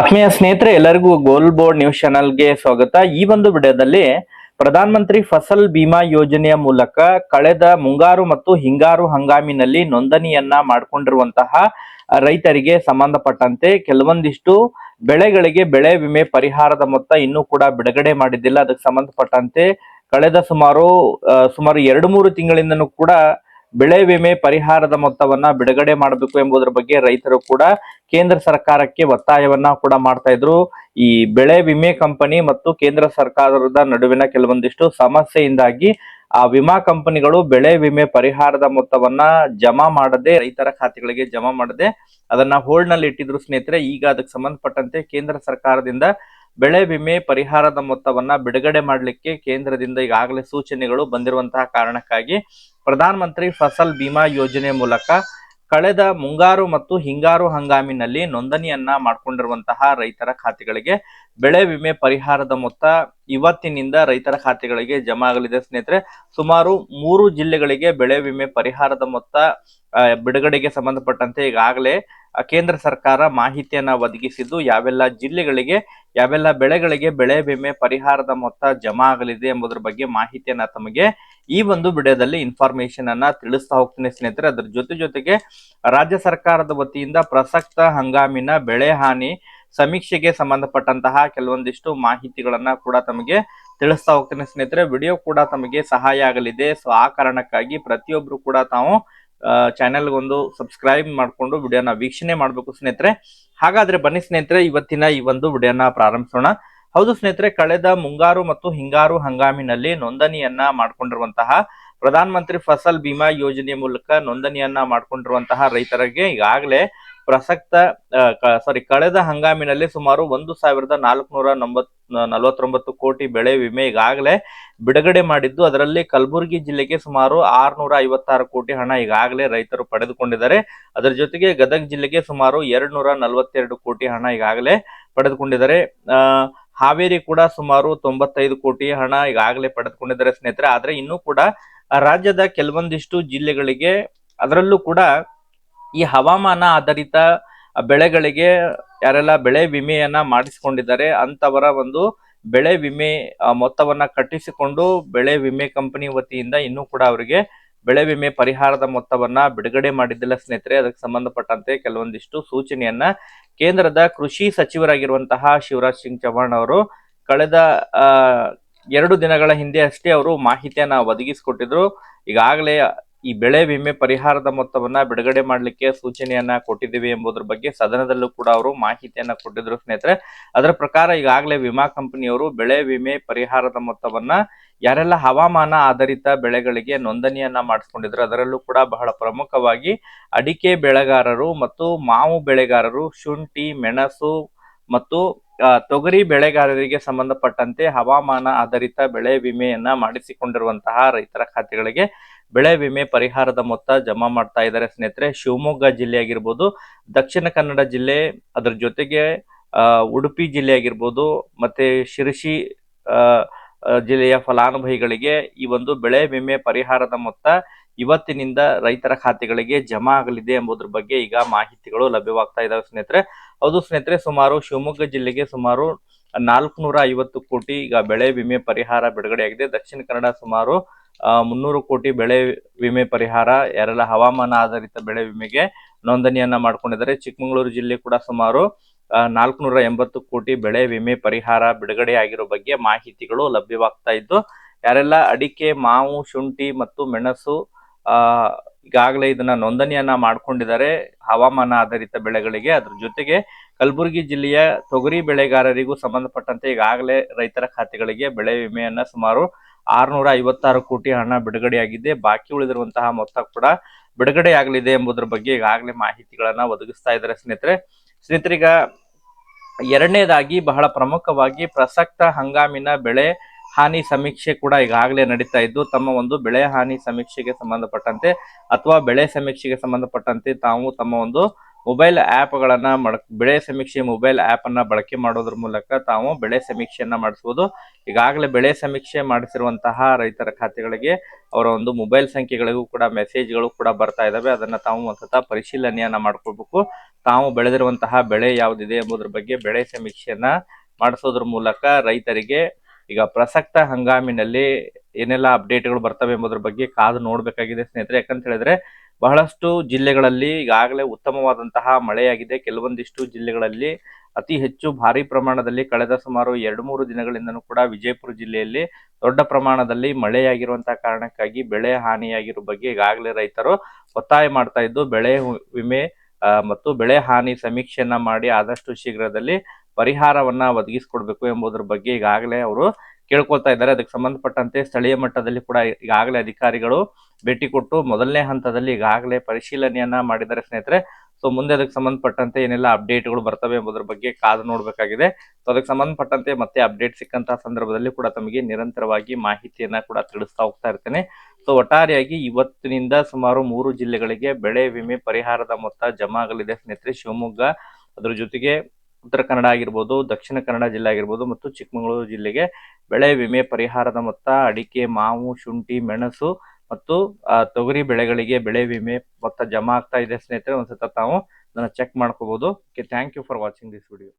ಆತ್ಮೀಯ ಸ್ನೇಹಿತರೆ, ಎಲ್ಲರಿಗೂ ಗೋಲ್ ಬೋರ್ಡ್ ನ್ಯೂಸ್ ಚಾನಲ್ಗೆ ಸ್ವಾಗತ. ಈ ಒಂದು ವಿಡಿಯೋದಲ್ಲಿ ಪ್ರಧಾನ ಮಂತ್ರಿ ಫಸಲ್ ಬಿಮಾ ಯೋಜನೆಯ ಮೂಲಕ ಕಳೆದ ಮುಂಗಾರು ಮತ್ತು ಹಿಂಗಾರು ಹಂಗಾಮಿನಲ್ಲಿ ನೋಂದಣಿಯನ್ನ ಮಾಡಿಕೊಂಡಿರುವಂತಹ ರೈತರಿಗೆ ಸಂಬಂಧಪಟ್ಟಂತೆ ಕೆಲವೊಂದಿಷ್ಟು ಬೆಳೆಗಳಿಗೆ ಬೆಳೆ ವಿಮೆ ಪರಿಹಾರದ ಮೊತ್ತ ಇನ್ನೂ ಕೂಡ ಬಿಡುಗಡೆ ಮಾಡಿದ್ದಿಲ್ಲ. ಅದಕ್ಕೆ ಸಂಬಂಧಪಟ್ಟಂತೆ ಕಳೆದ ಸುಮಾರು ಸುಮಾರು ಎರಡು ಮೂರು ತಿಂಗಳಿಂದನೂ ಕೂಡ ಬೆಳೆ ವಿಮೆ ಪರಿಹಾರದ ಮೊತ್ತವನ್ನ ಬಿಡುಗಡೆ ಮಾಡಬೇಕು ಎಂಬುದರ ಬಗ್ಗೆ ರೈತರು ಕೂಡ ಕೇಂದ್ರ ಸರ್ಕಾರಕ್ಕೆ ಒತ್ತಾಯವನ್ನ ಕೂಡ ಮಾಡ್ತಾ ಇದ್ರು. ಈ ಬೆಳೆ ವಿಮೆ ಕಂಪನಿ ಮತ್ತು ಕೇಂದ್ರ ಸರ್ಕಾರದ ನಡುವಿನ ಕೆಲವೊಂದಿಷ್ಟು ಸಮಸ್ಯೆಯಿಂದಾಗಿ ಆ ವಿಮಾ ಕಂಪನಿಗಳು ಬೆಳೆ ವಿಮೆ ಪರಿಹಾರದ ಮೊತ್ತವನ್ನ ಜಮಾ ಮಾಡದೆ ರೈತರ ಖಾತೆಗಳಿಗೆ ಜಮಾ ಮಾಡದೆ ಅದನ್ನ ಹೋಲ್ಡ್ನಲ್ಲಿ ಇಟ್ಟಿದ್ರು ಸ್ನೇಹಿತರೆ, ಈಗ ಅದಕ್ಕೆ ಸಂಬಂಧಪಟ್ಟಂತೆ ಕೇಂದ್ರ ಸರ್ಕಾರದಿಂದ ಬೆಳೆ ವಿಮೆ ಪರಿಹಾರದ ಮೊತ್ತವನ್ನ ಬಿಡುಗಡೆ ಮಾಡಲಿಕ್ಕೆ ಕೇಂದ್ರದಿಂದ ಈಗಾಗಲೇ ಸೂಚನೆಗಳು ಬಂದಿರುವಂತಹ ಕಾರಣಕ್ಕಾಗಿ ಪ್ರಧಾನ ಮಂತ್ರಿ ಫಸಲ್ ಬಿಮಾ ಯೋಜನೆ ಮೂಲಕ ಕಳೆದ ಮುಂಗಾರು ಮತ್ತು ಹಿಂಗಾರು ಹಂಗಾಮಿನಲ್ಲಿ ನೋಂದಣಿಯನ್ನ ಮಾಡಿಕೊಂಡಿರುವಂತಹ ರೈತರ ಖಾತೆಗಳಿಗೆ ಬೆಳೆ ವಿಮೆ ಪರಿಹಾರದ ಮೊತ್ತ ಇವತ್ತಿನಿಂದ ರೈತರ ಖಾತೆಗಳಿಗೆ ಜಮಾ ಆಗಲಿದೆ ಸ್ನೇಹಿತರೆ. ಸುಮಾರು ಮೂರು ಜಿಲ್ಲೆಗಳಿಗೆ ಬೆಳೆ ವಿಮೆ ಪರಿಹಾರದ ಮೊತ್ತ ಬಿಡುಗಡೆಗೆ ಸಂಬಂಧಪಟ್ಟಂತೆ ಈಗಾಗಲೇ ಕೇಂದ್ರ ಸರ್ಕಾರ ಮಾಹಿತಿಯನ್ನ ಒದಗಿಸಿದ್ದು, ಯಾವೆಲ್ಲ ಜಿಲ್ಲೆಗಳಿಗೆ, ಯಾವೆಲ್ಲ ಬೆಳೆಗಳಿಗೆ ಬೆಳೆ ವಿಮೆ ಪರಿಹಾರದ ಮೊತ್ತ ಜಮಾ ಆಗಲಿದೆ ಎಂಬುದರ ಬಗ್ಗೆ ಮಾಹಿತಿಯನ್ನ ತಮಗೆ ಈ ಒಂದು ವಿಡಿಯೋದಲ್ಲಿ ಇನ್ಫಾರ್ಮೇಶನ್ ಅನ್ನ ತಿಳಿಸ್ತಾ ಹೋಗ್ತೀನಿ ಸ್ನೇಹಿತರೆ. ಅದರ ಜೊತೆ ಜೊತೆಗೆ ರಾಜ್ಯ ಸರ್ಕಾರದ ವತಿಯಿಂದ ಪ್ರಸಕ್ತ ಹಂಗಾಮಿನ ಬೆಳೆ ಹಾನಿ ಸಮೀಕ್ಷೆಗೆ ಸಂಬಂಧಪಟ್ಟಂತಹ ಕೆಲವೊಂದಿಷ್ಟು ಮಾಹಿತಿಗಳನ್ನ ಕೂಡ ತಮಗೆ ತಿಳಿಸ್ತಾ ಹೋಗ್ತೇನೆ ಸ್ನೇಹಿತರೆ. ವಿಡಿಯೋ ಕೂಡ ತಮಗೆ ಸಹಾಯ ಆಗಲಿದೆ. ಸೊ ಆ ಕಾರಣಕ್ಕಾಗಿ ಪ್ರತಿಯೊಬ್ರು ಕೂಡ ತಾವು ಚಾನೆಲ್ ಒಂದು ಸಬ್ಸ್ಕ್ರೈಬ್ ಮಾಡಿಕೊಂಡು ವಿಡಿಯೋನ ವೀಕ್ಷಣೆ ಮಾಡಬೇಕು ಸ್ನೇಹಿತರೆ. ಹಾಗಾದ್ರೆ ಬನ್ನಿ ಸ್ನೇಹಿತರೆ, ಇವತ್ತಿನ ಈ ಒಂದು ವಿಡಿಯೋನ ಪ್ರಾರಂಭಿಸೋಣ. ಹೌದು ಸ್ನೇಹಿತರೆ, ಕಳೆದ ಮುಂಗಾರು ಮತ್ತು ಹಿಂಗಾರು ಹಂಗಾಮಿನಲ್ಲಿ ನೋಂದಣಿಯನ್ನ ಮಾಡಿಕೊಂಡಿರುವಂತಹ ಪ್ರಧಾನ ಮಂತ್ರಿ ಫಸಲ್ ಬಿಮಾ ಯೋಜನೆ ಮೂಲಕ ನೋಂದಣಿಯನ್ನ ಮಾಡಿಕೊಂಡಿರುವಂತಹ ರೈತರಿಗೆ ಈಗಾಗಲೇ ಪ್ರಸಕ್ತ ಸಾರಿ ಕಳೆದ ಹಂಗಾಮಿನಲ್ಲಿ ಸುಮಾರು ಒಂದು ಸಾವಿರದ ನಾಲ್ಕುನೂರ ನಲವತ್ ನಲವತ್ತೊಂಬತ್ತು ಕೋಟಿ ಬೆಳೆ ವಿಮೆ ಈಗಾಗಲೇ ಬಿಡುಗಡೆ ಮಾಡಿದ್ದು. ಅದರಲ್ಲಿ ಕಲಬುರಗಿ ಜಿಲ್ಲೆಗೆ ಸುಮಾರು ಆರ್ನೂರ ಐವತ್ತಾರು ಕೋಟಿ ಹಣ ಈಗಾಗಲೇ ರೈತರು ಪಡೆದುಕೊಂಡಿದ್ದಾರೆ. ಅದರ ಜೊತೆಗೆ ಗದಗ ಜಿಲ್ಲೆಗೆ ಸುಮಾರು ಎರಡ್ ನೂರ ನಲವತ್ತೆರಡು ಕೋಟಿ ಹಣ ಈಗಾಗಲೇ ಪಡೆದುಕೊಂಡಿದ್ದಾರೆ. ಹಾವೇರಿ ಕೂಡ ಸುಮಾರು ತೊಂಬತ್ತೈದು ಕೋಟಿ ಹಣ ಈಗಾಗಲೇ ಪಡೆದುಕೊಂಡಿದ್ದಾರೆ ಸ್ನೇಹಿತರೆ. ಆದ್ರೆ ಇನ್ನೂ ಕೂಡ ರಾಜ್ಯದ ಕೆಲವೊಂದಿಷ್ಟು ಜಿಲ್ಲೆಗಳಿಗೆ ಅದರಲ್ಲೂ ಕೂಡ ಈ ಹವಾಮಾನ ಆಧಾರಿತ ಬೆಳೆಗಳಿಗೆ ಯಾರೆಲ್ಲ ಬೆಳೆ ವಿಮೆಯನ್ನ ಮಾಡಿಸಿಕೊಂಡಿದ್ದಾರೆ ಅಂತವರ ಒಂದು ಬೆಳೆ ವಿಮೆ ಮೊತ್ತವನ್ನ ಕಟ್ಟಿಸಿಕೊಂಡು ಬೆಳೆ ವಿಮೆ ಕಂಪನಿ ವತಿಯಿಂದ ಇನ್ನೂ ಕೂಡ ಅವರಿಗೆ ಬೆಳೆ ವಿಮೆ ಪರಿಹಾರದ ಮೊತ್ತವನ್ನ ಬಿಡುಗಡೆ ಮಾಡಿದ್ದಿಲ್ಲ ಸ್ನೇಹಿತರೆ, ಅದಕ್ಕೆ ಸಂಬಂಧಪಟ್ಟಂತೆ ಕೆಲವೊಂದಿಷ್ಟು ಸೂಚನೆಯನ್ನ ಕೇಂದ್ರದ ಕೃಷಿ ಸಚಿವರಾಗಿರುವಂತಹ ಶಿವರಾಜ್ ಸಿಂಗ್ ಚೌಹಾಣ್ ಅವರು ಕಳೆದ ಎರಡು ದಿನಗಳ ಹಿಂದೆ ಅಷ್ಟೇ ಅವರು ಮಾಹಿತಿಯನ್ನ ಒದಗಿಸಿಕೊಟ್ಟಿದ್ರು. ಈಗಾಗಲೇ ಈ ಬೆಳೆ ವಿಮೆ ಪರಿಹಾರದ ಮೊತ್ತವನ್ನ ಬಿಡುಗಡೆ ಮಾಡಲಿಕ್ಕೆ ಸೂಚನೆಯನ್ನ ಕೊಟ್ಟಿದ್ದೀವಿ ಎಂಬುದರ ಬಗ್ಗೆ ಸದನದಲ್ಲೂ ಕೂಡ ಅವರು ಮಾಹಿತಿಯನ್ನ ಕೊಟ್ಟಿದ್ರು ಸ್ನೇಹಿತರೆ. ಅದರ ಪ್ರಕಾರ ಈಗಾಗಲೇ ವಿಮಾ ಕಂಪನಿಯವರು ಬೆಳೆ ವಿಮೆ ಪರಿಹಾರದ ಮೊತ್ತವನ್ನ ಯಾರೆಲ್ಲ ಹವಾಮಾನ ಆಧಾರಿತ ಬೆಳೆಗಳಿಗೆ ನೋಂದಣಿಯನ್ನ ಮಾಡಿಸ್ಕೊಂಡಿದ್ರು ಅದರಲ್ಲೂ ಕೂಡ ಬಹಳ ಪ್ರಮುಖವಾಗಿ ಅಡಿಕೆ ಬೆಳೆಗಾರರು ಮತ್ತು ಮಾವು ಬೆಳೆಗಾರರು, ಶುಂಠಿ, ಮೆಣಸು ಮತ್ತು ತೊಗರಿ ಬೆಳೆಗಾರರಿಗೆ ಸಂಬಂಧಪಟ್ಟಂತೆ ಹವಾಮಾನ ಆಧಾರಿತ ಬೆಳೆ ವಿಮೆಯನ್ನ ಮಾಡಿಸಿಕೊಂಡಿರುವಂತಹ ರೈತರ ಖಾತೆಗಳಿಗೆ ಬೆಳೆ ವಿಮೆ ಪರಿಹಾರದ ಮೊತ್ತ ಜಮಾ ಮಾಡ್ತಾ ಇದ್ದಾರೆ ಸ್ನೇಹಿತರೆ. ಶಿವಮೊಗ್ಗ ಜಿಲ್ಲೆ ಆಗಿರ್ಬೋದು ದಕ್ಷಿಣ ಕನ್ನಡ ಜಿಲ್ಲೆ, ಅದರ ಜೊತೆಗೆ ಉಡುಪಿ ಜಿಲ್ಲೆ ಆಗಿರ್ಬೋದು ಮತ್ತೆ ಶಿರಸಿ ಜಿಲ್ಲೆಯ ಫಲಾನುಭವಿಗಳಿಗೆ ಈ ಒಂದು ಬೆಳೆ ವಿಮೆ ಪರಿಹಾರದ ಮೊತ್ತ ಇವತ್ತಿನಿಂದ ರೈತರ ಖಾತೆಗಳಿಗೆ ಜಮಾ ಆಗಲಿದೆ ಎಂಬುದ್ರ ಬಗ್ಗೆ ಈಗ ಮಾಹಿತಿಗಳು ಲಭ್ಯವಾಗ್ತಾ ಇದಾವೆ ಸ್ನೇಹಿತರೆ. ಹೌದು ಸ್ನೇಹಿತರೆ, ಸುಮಾರು ಶಿವಮೊಗ್ಗ ಜಿಲ್ಲೆಗೆ ಸುಮಾರು ನಾಲ್ಕುನೂರ ಐವತ್ತು ಕೋಟಿ ಈಗ ಬೆಳೆ ವಿಮೆ ಪರಿಹಾರ ಬಿಡುಗಡೆಯಾಗಿದೆ. ದಕ್ಷಿಣ ಕನ್ನಡ ಸುಮಾರು ಮುನ್ನೂರು ಕೋಟಿ ಬೆಳೆ ವಿಮೆ ಪರಿಹಾರ ಯಾರೆಲ್ಲ ಹವಾಮಾನ ಆಧಾರಿತ ಬೆಳೆ ವಿಮೆಗೆ ನೋಂದಣಿಯನ್ನ ಮಾಡಿಕೊಂಡಿದ್ದಾರೆ. ಚಿಕ್ಕಮಗಳೂರು ಜಿಲ್ಲೆ ಕೂಡ ಸುಮಾರು ನಾಲ್ಕುನೂರ ಎಂಬತ್ತು ಕೋಟಿ ಬೆಳೆ ವಿಮೆ ಪರಿಹಾರ ಬಿಡುಗಡೆ ಆಗಿರೋ ಬಗ್ಗೆ ಮಾಹಿತಿಗಳು ಲಭ್ಯವಾಗ್ತಾ ಇದ್ದು, ಯಾರೆಲ್ಲ ಅಡಿಕೆ, ಮಾವು, ಶುಂಠಿ ಮತ್ತು ಮೆಣಸು ಈಗಾಗಲೇ ಇದನ್ನ ನೋಂದಣಿಯನ್ನ ಮಾಡಿಕೊಂಡಿದ್ದಾರೆ ಹವಾಮಾನ ಆಧಾರಿತ ಬೆಳೆಗಳಿಗೆ, ಅದ್ರ ಜೊತೆಗೆ ಕಲಬುರಗಿ ಜಿಲ್ಲೆಯ ತೊಗರಿ ಬೆಳೆಗಾರರಿಗೂ ಸಂಬಂಧಪಟ್ಟಂತೆ ಈಗಾಗಲೇ ರೈತರ ಖಾತೆಗಳಿಗೆ ಬೆಳೆ ವಿಮೆಯನ್ನ ಸುಮಾರು ಆರ್ನೂರ ಐವತ್ತಾರು ಕೋಟಿ ಹಣ ಬಿಡುಗಡೆಯಾಗಿದೆ. ಬಾಕಿ ಉಳಿದಿರುವಂತಹ ಮೊತ್ತ ಕೂಡ ಬಿಡುಗಡೆಯಾಗಲಿದೆ ಎಂಬುದರ ಬಗ್ಗೆ ಈಗಾಗಲೇ ಮಾಹಿತಿಗಳನ್ನ ಒದಗಿಸ್ತಾ ಇದ್ದಾರೆ ಸ್ನೇಹಿತರೆ. ಸ್ನೇಹಿತರೀಗ ಎರಡನೇದಾಗಿ ಬಹಳ ಪ್ರಮುಖವಾಗಿ ಪ್ರಸಕ್ತ ಹಂಗಾಮಿನ ಬೆಳೆ ಹಾನಿ ಸಮೀಕ್ಷೆ ಕೂಡ ಈಗಾಗಲೇ ನಡೀತಾ ಇದ್ದು, ತಮ್ಮ ಒಂದು ಬೆಳೆ ಹಾನಿ ಸಮೀಕ್ಷೆಗೆ ಸಂಬಂಧಪಟ್ಟಂತೆ ಅಥವಾ ಬೆಳೆ ಸಮೀಕ್ಷೆಗೆ ಸಂಬಂಧಪಟ್ಟಂತೆ ತಾವು ತಮ್ಮ ಒಂದು ಮೊಬೈಲ್ ಆ್ಯಪ್ಗಳನ್ನ ಮಡ, ಬೆಳೆ ಸಮೀಕ್ಷೆ ಮೊಬೈಲ್ ಆ್ಯಪನ್ನು ಬಳಕೆ ಮಾಡೋದ್ರ ಮೂಲಕ ತಾವು ಬೆಳೆ ಸಮೀಕ್ಷೆಯನ್ನು ಮಾಡಿಸಬಹುದು ಈಗಾಗಲೇ ಬೆಳೆ ಸಮೀಕ್ಷೆ ಮಾಡಿಸಿರುವಂತಹ ರೈತರ ಖಾತೆಗಳಿಗೆ ಅವರ ಒಂದು ಮೊಬೈಲ್ ಸಂಖ್ಯೆಗಳಿಗೂ ಕೂಡ ಮೆಸೇಜ್ಗಳು ಕೂಡ ಬರ್ತಾ ಇದಾವೆ. ಅದನ್ನ ತಾವು ಒಂದ್ಸತ ಪರಿಶೀಲನೆಯನ್ನು ಮಾಡ್ಕೋಬೇಕು ತಾವು ಬೆಳೆದಿರುವಂತಹ ಬೆಳೆ ಯಾವುದಿದೆ ಎಂಬುದ್ರ ಬಗ್ಗೆ ಬೆಳೆ ಸಮೀಕ್ಷೆಯನ್ನು ಮಾಡಿಸೋದ್ರ ಮೂಲಕ ರೈತರಿಗೆ ಈಗ ಪ್ರಸಕ್ತ ಹಂಗಾಮಿನಲ್ಲಿ ಏನೆಲ್ಲ ಅಪ್ಡೇಟ್ಗಳು ಬರ್ತವೆ ಎಂಬುದ್ರ ಬಗ್ಗೆ ಕಾದು ನೋಡಬೇಕಾಗಿದೆ ಸ್ನೇಹಿತರೆ. ಯಾಕಂತ ಹೇಳಿದ್ರೆ ಬಹಳಷ್ಟು ಜಿಲ್ಲೆಗಳಲ್ಲಿ ಈಗಾಗಲೇ ಉತ್ತಮವಾದಂತಹ ಮಳೆಯಾಗಿದೆ. ಕೆಲವೊಂದಿಷ್ಟು ಜಿಲ್ಲೆಗಳಲ್ಲಿ ಅತಿ ಹೆಚ್ಚು ಭಾರಿ ಪ್ರಮಾಣದಲ್ಲಿ ಕಳೆದ ಸುಮಾರು ಎರಡು ಮೂರು ದಿನಗಳಿಂದನೂ ಕೂಡ ವಿಜಯಪುರ ಜಿಲ್ಲೆಯಲ್ಲಿ ದೊಡ್ಡ ಪ್ರಮಾಣದಲ್ಲಿ ಮಳೆಯಾಗಿರುವಂತಹ ಕಾರಣಕ್ಕಾಗಿ ಬೆಳೆ ಹಾನಿಯಾಗಿರೋ ಬಗ್ಗೆ ಈಗಾಗಲೇ ರೈತರು ಒತ್ತಾಯ ಮಾಡ್ತಾ ಇದ್ದು, ಬೆಳೆ ವಿಮೆ ಮತ್ತು ಬೆಳೆ ಹಾನಿ ಸಮೀಕ್ಷೆಯನ್ನ ಮಾಡಿ ಆದಷ್ಟು ಶೀಘ್ರದಲ್ಲಿ ಪರಿಹಾರವನ್ನ ಒದಗಿಸಿಕೊಡ್ಬೇಕು ಎಂಬುದರ ಬಗ್ಗೆ ಈಗಾಗಲೇ ಅವರು ಕೇಳ್ಕೊಳ್ತಾ ಇದ್ದಾರೆ. ಅದಕ್ಕೆ ಸಂಬಂಧಪಟ್ಟಂತೆ ಸ್ಥಳೀಯ ಮಟ್ಟದಲ್ಲಿ ಕೂಡ ಈಗಾಗಲೇ ಅಧಿಕಾರಿಗಳು ಭೇಟಿ ಕೊಟ್ಟು ಮೊದಲನೇ ಹಂತದಲ್ಲಿ ಈಗಾಗಲೇ ಪರಿಶೀಲನೆಯನ್ನ ಮಾಡಿದ್ದಾರೆ ಸ್ನೇಹಿತರೆ. ಸೊ ಮುಂದೆ ಅದಕ್ಕೆ ಸಂಬಂಧಪಟ್ಟಂತೆ ಏನೆಲ್ಲ ಅಪ್ಡೇಟ್ಗಳು ಬರ್ತವೆ ಎಂಬುದರ ಬಗ್ಗೆ ಕಾದು ನೋಡಬೇಕಾಗಿದೆ. ಸೊ ಅದಕ್ಕೆ ಸಂಬಂಧಪಟ್ಟಂತೆ ಮತ್ತೆ ಅಪ್ಡೇಟ್ ಸಿಕ್ಕಂತಹ ಸಂದರ್ಭದಲ್ಲಿ ಕೂಡ ತಮಗೆ ನಿರಂತರವಾಗಿ ಮಾಹಿತಿಯನ್ನ ಕೂಡ ತಿಳಿಸ್ತಾ ಹೋಗ್ತಾ ಇರ್ತೇನೆ. ಸೊ ಒಟ್ಟಾರೆಯಾಗಿ ಇವತ್ತಿನಿಂದ ಸುಮಾರು ಮೂರು ಜಿಲ್ಲೆಗಳಿಗೆ ಬೆಳೆ ವಿಮೆ ಪರಿಹಾರದ ಮೊತ್ತ ಜಮಾ ಆಗಲಿದೆ ಸ್ನೇಹಿತರೆ. ಶಿವಮೊಗ್ಗ, ಅದ್ರ ಜೊತೆಗೆ ಉತ್ತರ ಕನ್ನಡ ಆಗಿರ್ಬೋದು, ದಕ್ಷಿಣ ಕನ್ನಡ ಜಿಲ್ಲೆ ಆಗಿರ್ಬೋದು ಮತ್ತು ಚಿಕ್ಕಮಗಳೂರು ಜಿಲ್ಲೆಗೆ ಬೆಳೆ ವಿಮೆ ಪರಿಹಾರದ ಮೊತ್ತ, ಅಡಿಕೆ, ಮಾವು, ಶುಂಠಿ, ಮೆಣಸು ಮತ್ತು ತೊಗರಿ ಬೆಳೆಗಳಿಗೆ ಬೆಳೆ ವಿಮೆ ಮೊತ್ತ ಜಮಾ ಆಗ್ತಾ ಇದೆ ಸ್ನೇಹಿತರೆ, ಒಂದ್ಸತ ತಾವು ಅದನ್ನ ಚೆಕ್ ಮಾಡ್ಕೋಬಹುದು okay thank you for watching this video